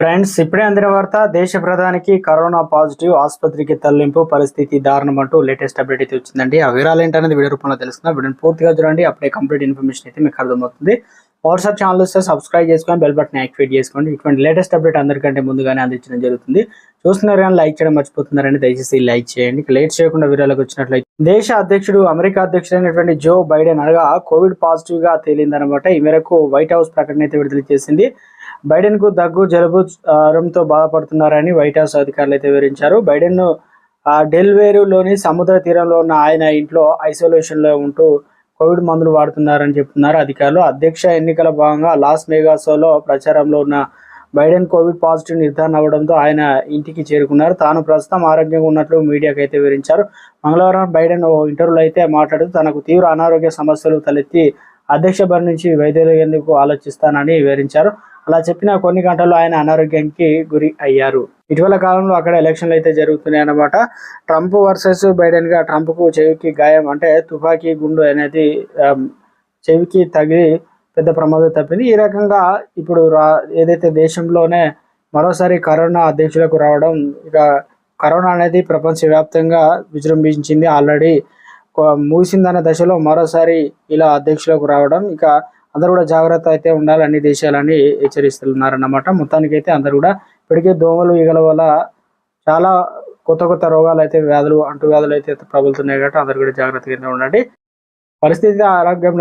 Friends ఇప్పుడే అందిన వార్త దేశ ప్రధానికి కరోనా పాజిటివ్ ఆసుపత్రికి తరలింపు పరిస్థితి దారుణం అంటూ లేటెస్ట్ అప్డేట్ అయితే వచ్చిందండి. ఆ వివరాలు ఏంటనేది వీడియో రూపంలో తెలుసుకున్నా వీడియోని పూర్తిగా చూడండి. అప్పుడే కంప్లీట్ ఇన్ఫర్మేషన్ అయితే మీకు అర్థమవుతుంది. వాట్సాప్ ఛానల్ వస్తే సబ్స్క్రైబ్ చేసుకొని బెల్ బటన్ యాక్టివేట్ చేసుకోండి. ఇటువంటి లేటెస్ట్ అప్డేట్ అందరికంటే ముందుగానే అందించడం జరుగుతుంది. చూస్తున్నారు కానీ లైక్ చేయడం మర్చిపోతున్నారని దయచేసి లైక్ చేయండి. లేట్ చేయకుండా వీరాలకు వచ్చినట్లయితే దేశ అధ్యక్షుడు అమెరికా అధ్యక్షుడైనటువంటి జో బైడెన్ అనగా కోవిడ్ పాజిటివ్గా తేలిందనమాట ఈ మేరకు వైట్ హౌస్ ప్రకటన అయితే విడుదల చేసింది. బైడెన్కు దగ్గు జలుబు జ్వరంతో బాధపడుతున్నారని వైట్ హౌస్ అధికారులు అయితే వివరించారు. బైడెన్ డెల్వేరులోని సముద్ర తీరంలో ఉన్న ఆయన ఇంట్లో ఐసోలేషన్లో ఉంటూ కోవిడ్ మందులు వాడుతున్నారని చెప్తున్నారు అధికారులు. అధ్యక్ష ఎన్నికల భాగంగా లాస్ వేగాసోలో ప్రచారంలో ఉన్న బైడెన్ కోవిడ్ పాజిటివ్ నిర్ధారణ అవ్వడంతో ఆయన ఇంటికి చేరుకున్నారు. తాను ప్రస్తుతం ఆరోగ్యంగా ఉన్నట్లు మీడియాకు అయితే వివరించారు. మంగళవారం బైడెన్ ఓ ఇంటర్వ్యూలో అయితే మాట్లాడుతూ తనకు తీవ్ర అనారోగ్య సమస్యలు తలెత్తి అధ్యక్ష బరి నుంచి వైద్యులయ్యేందుకు ఆలోచిస్తానని వివరించారు. అలా చెప్పిన కొన్ని గంటల్లో ఆయన అనారోగ్యానికి గురి అయ్యారు. ఇటీవల కాలంలో అక్కడ ఎలక్షన్లు అయితే జరుగుతున్నాయి అన్నమాట. ట్రంప్ వర్సెస్ బైడెన్గా ట్రంప్ చెవికి గాయం అంటే తుపాకీ గుండు అనేది చెవికి తగిలి పెద్ద ప్రమాదం తప్పింది. ఈ రకంగా ఇప్పుడు రా ఏదైతే దేశంలోనే మరోసారి కరోనా అధ్యక్షులకు రావడం ఇక కరోనా అనేది ప్రపంచవ్యాప్తంగా విజృంభించింది. ఆల్రెడీ ముగిసిందనే దశలో మరోసారి ఇలా అధ్యక్షులకు రావడం ఇక అందరూ కూడా జాగ్రత్త అయితే ఉండాలి అన్ని దేశాలని హెచ్చరిస్తున్నారన్నమాట. మొత్తానికి అయితే అందరూ కూడా ఇప్పటికే దోమలు ఈగల వల్ల చాలా కొత్త కొత్త రోగాలు అయితే వ్యాధులు అంటు వ్యాధులు అయితే ప్రబలుతున్నాయి కాబట్టి అందరు కూడా జాగ్రత్తగా ఉండండి పరిస్థితి ఆరోగ్యం